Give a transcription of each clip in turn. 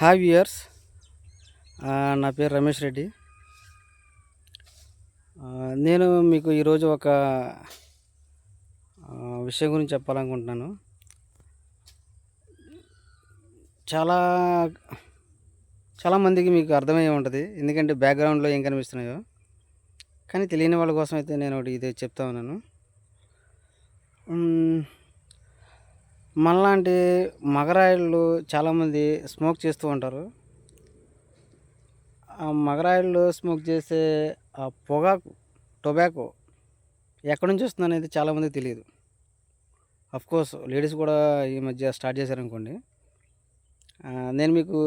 Hi viewers నా పేరు రమేష్ రెడ్డి. నేను మీకు ఈరోజు ఒక విషయం గురించి చెప్పాలనుకుంటున్నాను. చాలా చాలామందికి మీకు అర్థమయ్యే ఉంటుంది. ఎందుకంటే బ్యాక్గ్రౌండ్లో ఏం కనిపిస్తున్నాయో. కానీ తెలియని వాళ్ళ కోసం అయితే నేను ఒకటి ఇది చెప్తా ఉన్నాను. మనలాంటి మగరాయిళ్ళు చాలామంది స్మోక్ చేస్తూ ఉంటారు. ఆ మగరాయిళ్ళు స్మోక్ చేసే ఆ పొగాకు టొబాకో ఎక్కడి నుంచి వస్తుంది అనేది చాలామందికి తెలియదు. కోర్స్ లేడీస్ కూడా ఈ మధ్య స్టార్ట్ చేశారనుకోండి. నేను మీకు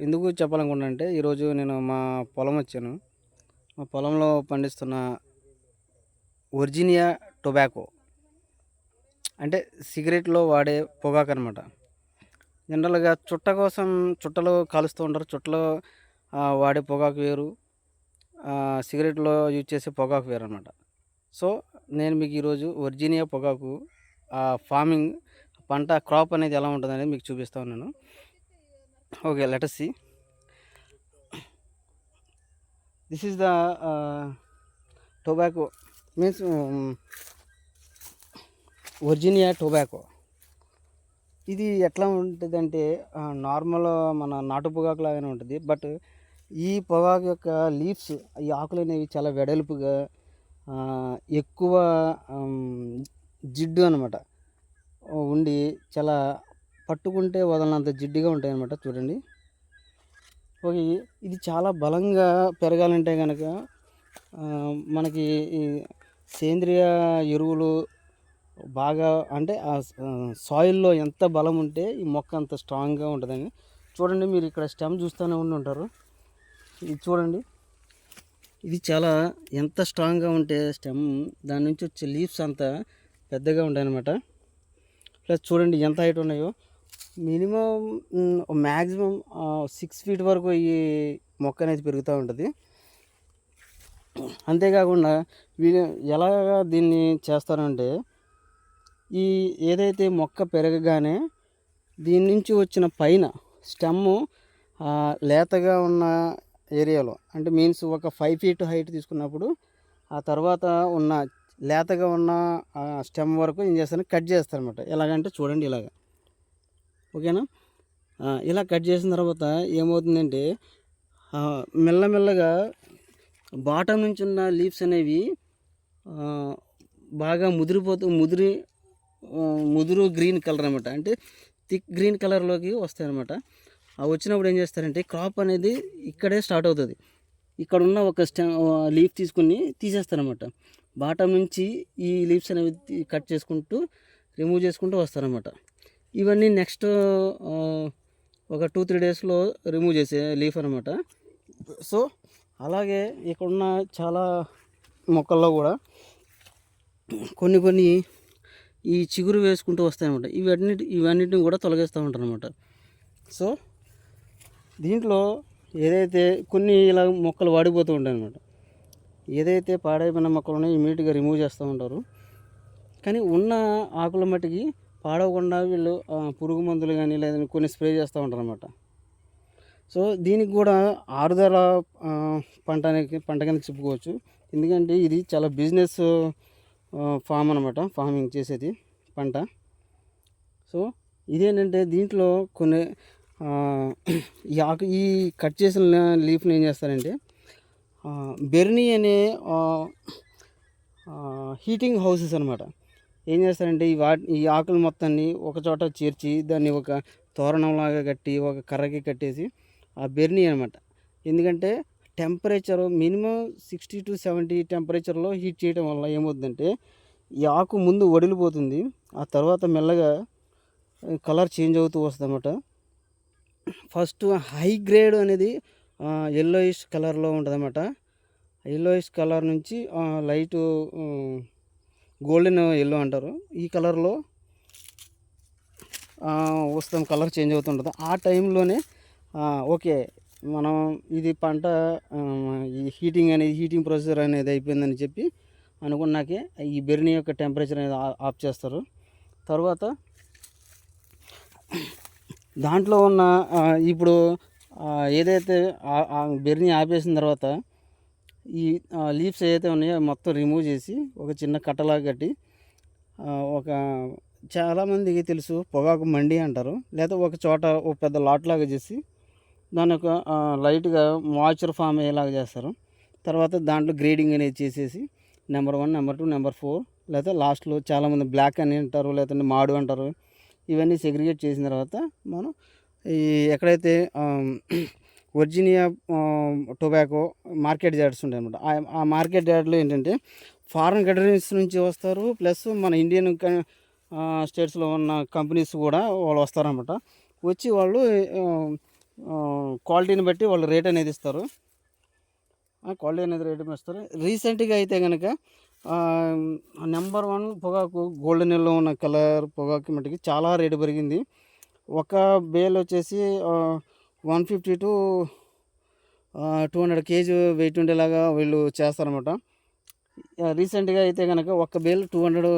ఎందుకు చెప్పాలనుకుంటున్నా అంటే ఈరోజు నేను మా పొలం వచ్చాను. మా పొలంలో పండిస్తున్న ఒరిజినియా టొబాకో. అంటే సిగరెట్లో వాడే పొగాకు అనమాట జనరల్గా చుట్ట కోసం చుట్టలు కాలుస్తూ ఉంటారు. చుట్టలో వాడే పొగాకు వేరు. సిగరెట్లో యూజ్ చేసే పొగాకు వేరు అనమాట సో నేను మీకు ఈరోజు వర్జీనియా పొగాకు ఆ ఫార్మింగ్ పంట క్రాప్ అనేది ఎలా ఉంటుంది అనేది మీకు చూపిస్తా ఉన్నాను. Okay let us see. This is the tobacco means Virginia tobacco. ఇది ఎట్లా ఉంటుందంటే నార్మల్ మన నాటు పొగాకు లాగానే ఉంటుంది. బట్ ఈ పొగాకు యొక్క లీవ్స్ ఈ ఆకులు అనేవి చాలా వెడల్పుగా ఎక్కువ జిడ్డు అనమాట ఉండి చాలా పట్టుకుంటే వదలనంత జిడ్డుగా ఉంటాయి అనమాట చూడండి. ఓకే ఇది చాలా బలంగా పెరగాలంటే కనుక మనకి సేంద్రియ ఎరువులు బాగా అంటే ఆ సాయిల్లో ఎంత బలం ఉంటే ఈ మొక్క అంత స్ట్రాంగ్గా ఉంటుందని. చూడండి మీరు ఇక్కడ స్టెమ్ చూస్తూనే ఉండి ఉంటారు. ఇది చూడండి. ఇది చాలా ఎంత స్ట్రాంగ్గా ఉంటే స్టెమ్ దాని నుంచి వచ్చే లీవ్స్ అంత పెద్దగా ఉంటాయన్నమాట. ప్లస్ చూడండి ఎంత హైట్ ఉన్నాయో. మినిమం మ్యాక్సిమం సిక్స్ ఫీట్ వరకు ఈ మొక్క అనేది పెరుగుతూ ఉంటుంది. అంతేకాకుండా వీళ్ళు ఎలాగా దీన్ని చేస్తారంటే ఈ ఏదైతే మొక్క పెరగగానే దీని నుంచి వచ్చిన పైన స్టెమ్ లేతగా ఉన్న ఏరియాలో అంటే మీన్స్ ఒక ఫైవ్ ఫీట్ హైట్ తీసుకున్నప్పుడు ఆ తర్వాత ఉన్న లేతగా ఉన్న స్టెమ్ వరకు ఏం చేస్తాను కట్ చేస్తారనమాట ఎలాగంటే చూడండి ఇలాగ. ఓకేనా? ఇలా కట్ చేసిన తర్వాత ఏమవుతుందంటే మెల్లమెల్లగా బాటం నుంచి ఉన్న లీవ్స్ అనేవి బాగా ముదిరిపోతూ ముదిరి ముదురు గ్రీన్ కలర్ అనమాట అంటే థిక్ గ్రీన్ కలర్లోకి వస్తాయి అనమాట ఆ వచ్చినప్పుడు ఏం చేస్తారంటే క్రాప్ అనేది ఇక్కడే స్టార్ట్ అవుతుంది. ఇక్కడ ఉన్న ఒక స్టెమ్ లీఫ్ తీసుకుని తీసేస్తారనమాట బాటం నుంచి ఈ లీవ్స్ అనేవి కట్ చేసుకుంటూ రిమూవ్ చేసుకుంటూ వస్తారనమాట ఇవన్నీ నెక్స్ట్ ఒక టూ త్రీ డేస్లో రిమూవ్ చేసే లీఫ్ అనమాట సో అలాగే ఇక్కడున్న చాలా మొక్కల్లో కూడా కొన్ని కొన్ని ఈ చిగురు వేసుకుంటూ వస్తాయన్నమాట. ఇవన్నిటి ఇవన్నిటిని కూడా తొలగిస్తూ ఉంటారు అనమాట సో దీంట్లో ఏదైతే కొన్ని ఇలా మొక్కలు వాడిపోతూ ఉంటాయి అనమాట ఏదైతే పాడైపోయిన మొక్కలు ఉన్నాయో ఇమీడియట్గా రిమూవ్ చేస్తూ ఉంటారు. కానీ ఉన్న ఆకుల మట్టికి పాడవకుండా వీళ్ళు పురుగు మందులు కానీ లేదంటే కొన్ని స్ప్రే చేస్తూ ఉంటారు అనమాట సో దీనికి కూడా ఆరుదల పంట అనేది పంట కింద చెప్పుకోవచ్చు. ఎందుకంటే ఇది చాలా బిజినెస్ ఫామ్ అనమాట ఫార్మింగ్ చేసేది పంట. సో ఇదేంటంటే దీంట్లో కొన్ని ఈ ఆకు ఈ కట్ చేసిన లీఫ్ని ఏం చేస్తారంటే బెర్నీ అనే హీటింగ్ హౌసెస్ అనమాట ఏం చేస్తారంటే ఈ వా ఈ ఆకులు మొత్తాన్ని ఒక చోట చేర్చి దాన్ని ఒక తోరణంలాగా కట్టి ఒక కర్రకి కట్టేసి ఆ బెర్నీ అనమాట ఎందుకంటే temperature minimum sixty to seventy టెంపరేచర్లో heat చేయడం వల్ల ఏమవుతుందంటే ఈ ఆకు ముందు వడిలిపోతుంది ఆ తర్వాత మెల్లగా కలర్ చేంజ్ అవుతూ వస్తుంది అన్నమాట ఫస్ట్ హై గ్రేడ్ అనేది ఎల్లోయిష్ కలర్లో ఉంటుందన్నమాట. ఎల్లోయిష్ కలర్ నుంచి లైట్ గోల్డెన్ ఎల్లో అంటారు. ఈ కలర్లో వస్తాం కలర్ చేంజ్ అవుతుంటుంది. ఆ టైంలోనే ఓకే మనం ఇది పంట ఈ హీటింగ్ అనేది హీటింగ్ ప్రొసెసర్ అనేది అయిపోయిందని చెప్పి అనుకున్నాకే ఈ బెర్నీ యొక్క టెంపరేచర్ అనేది ఆఫ్ చేస్తారు. తర్వాత దాంట్లో ఉన్న ఇప్పుడు ఏదైతే బెర్నీ ఆపేసిన తర్వాత ఈ లీవ్స్ ఏదైతే ఉన్నాయో మొత్తం రిమూవ్ చేసి ఒక చిన్న కట్టలాగా కట్టి ఒక చాలామందికి తెలుసు పొగాకు మండి అంటారు. లేదా ఒక చోట ఒక పెద్ద లాట్ లాగా చేసి దాని యొక్క లైట్గా మాయిచర్ ఫామ్ అయ్యేలాగా చేస్తారు. తర్వాత దాంట్లో గ్రేడింగ్ అనేది చేసేసి number one number two number four లేకపోతే లాస్ట్లో చాలామంది బ్లాక్ అని అంటారు లేదంటే మాడు అంటారు ఇవన్నీ సెగ్రిగేట్ చేసిన తర్వాత మనం ఈ ఎక్కడైతే వర్జీనియా టొబాకో మార్కెట్ యార్డ్స్ ఉంటాయి అనమాట ఆ మార్కెట్ యార్డ్లో ఏంటంటే ఫారెన్ కంట్రీస్ నుంచి వస్తారు ప్లస్ మన ఇండియన్ స్టేట్స్లో ఉన్న కంపెనీస్ కూడా వాళ్ళు వస్తారనమాట వచ్చి వాళ్ళు క్వాలిటీని బట్టి వాళ్ళు రేట్ అనేది ఇస్తారు. క్వాలిటీ అనేది రేట్ ఇస్తారు. రీసెంట్గా అయితే కనుక నెంబర్ వన్ పొగాకు గోల్డెన్ ఎల్లో ఉన్న కలర్ పొగాకు మటుకి చాలా రేటు పెరిగింది. ఒక బేల్ వచ్చేసి one fifty to two hundred kg weight ఉండేలాగా వీళ్ళు చేస్తారన్నమాట. రీసెంట్గా అయితే కనుక ఒక్క బేల్ టూ హండ్రెడ్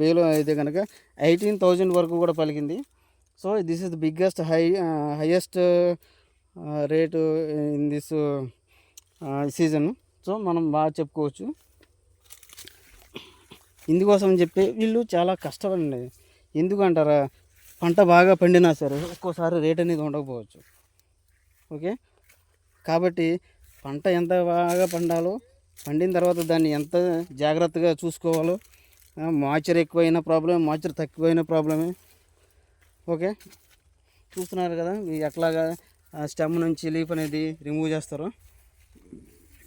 బేల్ అయితే కనుక ఎయిటీన్ థౌజండ్ వరకు కూడా పలికింది. So this is the biggest high highest rate in this season so మనం బాగా చెప్పుకోవచ్చు. ఇందుకోసం చెప్పి వీళ్ళు చాలా కష్టపడండి. ఎందుకంటారా? పంట బాగా పండినా సరే ఒక్కోసారి రేట్ అనేది ఉండకపోవచ్చు. ఓకే? కాబట్టి పంట ఎంత బాగా పండాలో పండిన తర్వాత దాన్ని ఎంత జాగ్రత్తగా చూసుకోవాలో మాయిచర్ ఎక్కువైనా ప్రాబ్లమే మాయిచర్ తక్కువైన ప్రాబ్లమే ఓకే. చూస్తున్నారు కదా ఎట్లాగా స్టెమ్ నుంచి లీఫ్ అనేది రిమూవ్ చేస్తారు.